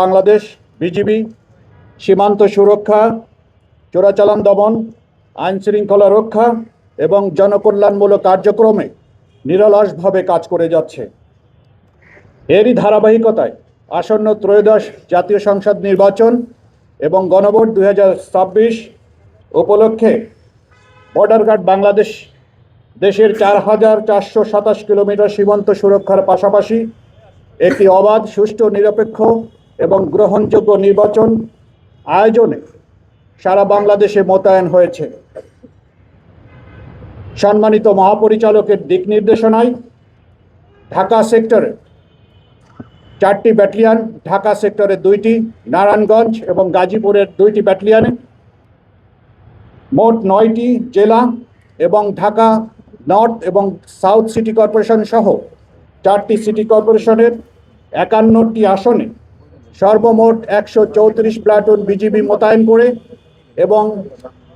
Bangladesh BGB সীমান্ত সুরক্ষা, চোরাচালান দমন, আইন শৃঙ্খলা রক্ষা এবং জনকল্যাণমূলক কার্যক্রমে নিরলসভাবে কাজ করে যাচ্ছে। এরই ধারাবাহিকতায় আসন্ন ত্রয়োদশ জাতীয় সংসদ নির্বাচন এবং গণভোট দু হাজার ছাব্বিশ উপলক্ষে বর্ডার গার্ড বাংলাদেশ দেশের চার হাজার চারশো সাতাশ কিলোমিটার সীমান্ত সুরক্ষার পাশাপাশি একটি অবাধ, সুষ্ঠু, নিরপেক্ষ এবং গ্রহণযোগ্য নির্বাচন আয়োজনে সারা বাংলাদেশে মোতায়েন হয়েছে। সম্মানিত মহাপরিচালকের দিক নির্দেশনায় ঢাকা সেক্টরে চারটি ব্যাটালিয়ান, ঢাকা সেক্টরের দুইটি, নারায়ণগঞ্জ এবং গাজীপুরের দুইটি ব্যাটালিয়ানে মোট নয়টি জেলা এবং ঢাকা নর্থ এবং সাউথ সিটি কর্পোরেশন সহ চারটি সিটি কর্পোরেশনের একান্নটি আসনে সর্বমোট একশো চৌত্রিশ প্লাটুন বিজিবি মোতায়েন করে এবং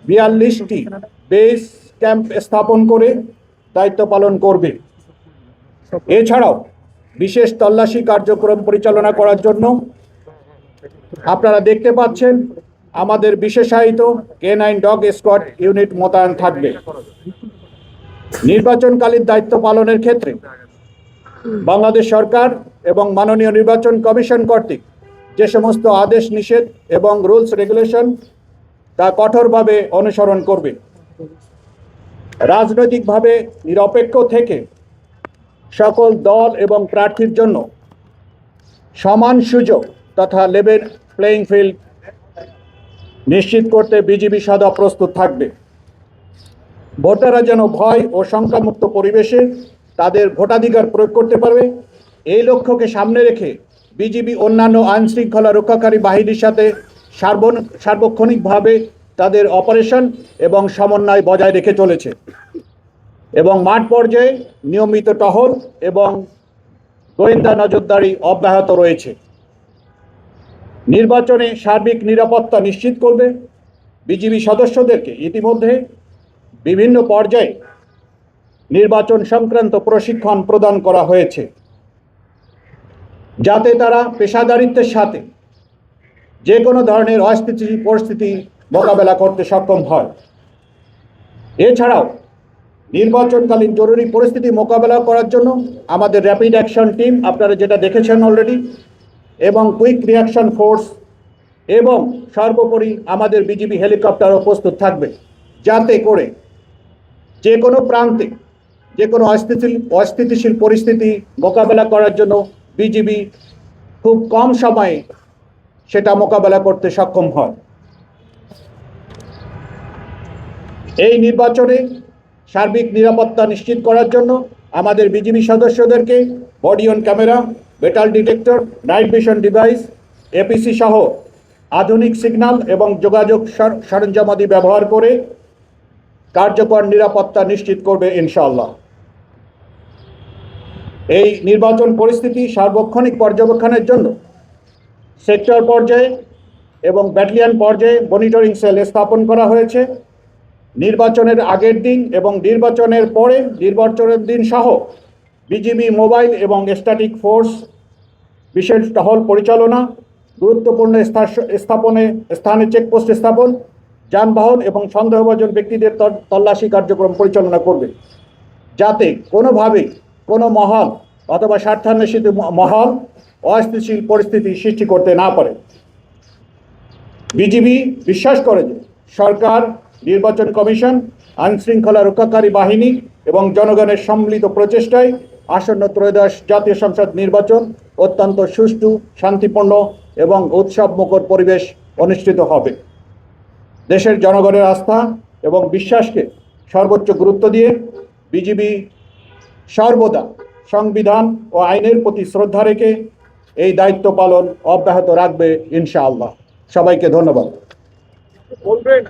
বিয়াল্লিশটি বেস ক্যাম্প স্থাপন করে দায়িত্ব পালন করবে। এছাড়াও বিশেষ তল্লাশি কার্যক্রম পরিচালনা করার জন্য আপনারা দেখতে পাচ্ছেন আমাদের বিশেষায়িত K nine dog squad unit মোতায়েন থাকবে। নির্বাচনকালীন দায়িত্ব পালনের ক্ষেত্রে বাংলাদেশ সরকার এবং মাননীয় নির্বাচন কমিশন কর্তৃক যে সমস্ত আদেশ, নিষেধ এবং রুলস, রেগুলেশন তা কঠোরভাবে অনুসরণ করবে। রাজনৈতিকভাবে নিরপেক্ষ থেকে সকল দল এবং প্রার্থীর জন্য সমান সুযোগ তথা লেভেল প্লেয়িং ফিল্ড নিশ্চিত করতে বিজিবি সদা প্রস্তুত থাকবে। ভোটাররা যেন ভয় ও শঙ্কামুক্ত পরিবেশে তাদের ভোটাধিকার প্রয়োগ করতে পারবে। এই লক্ষ্যকে সামনে রেখে বিজিবি অন্যান্য আইন শৃঙ্খলা রক্ষাকারী বাহিনীর সাথে সার্বন, সার্বক্ষণিকভাবে তাদের অপারেশন এবং সমন্বয় বজায় রেখে চলেছে। এবং মাঠ পর্যায়ে নিয়মিত টহল এবং গোয়েন্দা নজরদারি অব্যাহত রয়েছে। নির্বাচনে সার্বিক নিরাপত্তা নিশ্চিত করবে বিজিবি সদস্যদেরকে। ইতিমধ্যে বিভিন্ন পর্যায়ে নির্বাচন সংক্রান্ত প্রশিক্ষণ প্রদান করা হয়েছে। যাতে তারা পেশাদারিত্বের সাথে যে কোনো ধরনের অস্থিতিশীল পরিস্থিতি মোকাবেলা করতে সক্ষম হয়। এছাড়াও নির্বাচনকালীন জরুরি পরিস্থিতি মোকাবেলা করার জন্য আমাদের র্যাপিড অ্যাকশন টিম আপনারা যেটা দেখেছেন অলরেডি এবং কুইক রিয়াকশন ফোর্স এবং সর্বোপরি আমাদের বিজিবি হেলিকপ্টারও প্রস্তুত থাকবে, যাতে করে যে কোনো প্রান্তে যে কোনো অস্থিতিশীল অস্থিতিশীল পরিস্থিতি মোকাবেলা করার জন্য বিজিবি খুব কম সময়ে সেটা মোকাবেলা করতে সক্ষম হয়। এই নির্বাচনে সার্বিক নিরাপত্তা নিশ্চিত করার জন্য আমাদের বিজিবি সদস্যদেরকে body on camera metal detector, night vision device APC সহ আধুনিক সিগন্যাল এবং যোগাযোগ সর- সরঞ্জামাদি ব্যবহার করে কার্যকর নিরাপত্তা নিশ্চিত করবে ইনশাআল্লাহ। এই নির্বাচন পরিস্থিতি সার্বক্ষণিক পর্যবেক্ষণের জন্য সেক্টর পর্যায়ে এবং ব্যাটালিয়ান পর্যায়ে মনিটরিং সেল স্থাপন করা হয়েছে। নির্বাচনের আগের দিন এবং নির্বাচনের পরে নির্বাচনের দিন সহ বিজিবি মোবাইল এবং স্ট্যাটিক ফোর্স বিশেষ টহল পরিচালনা, গুরুত্বপূর্ণ স্থাপনে স্থানে চেকপোস্ট স্থাপন, যানবাহন এবং সন্দেহভাজন ব্যক্তিদের তল- তল্লাশি কার্যক্রম পরিচালনা করবে। যাতে কোনোভাবেই কোনো মহল অথবা স্বার্থান্বেষিত মহল অস্থিতিশীল পরিস্থিতি সৃষ্টি করতে না পারে। বিজিবি বিশ্বাস করে যে সরকার, নির্বাচন কমিশন আইন শৃঙ্খলা রক্ষাকারী বাহিনী এবং জনগণের সম্মিলিত প্রচেষ্টায় আসন্ন ত্রয়োদশ জাতীয় সংসদ নির্বাচন অত্যন্ত সুষ্ঠু, শান্তিপূর্ণ এবং উৎসবমুখর পরিবেশ অনুষ্ঠিত হবে। দেশের জনগণের আস্থা এবং বিশ্বাসকে সর্বোচ্চ গুরুত্ব দিয়ে বিজিবি সর্বদা সংবিধান ও আইনের প্রতি শ্রদ্ধা রেখে এই দায়িত্ব পালন অব্যাহত রাখবে ইনশাআল্লাহ। সবাইকে ধন্যবাদ। বলবেন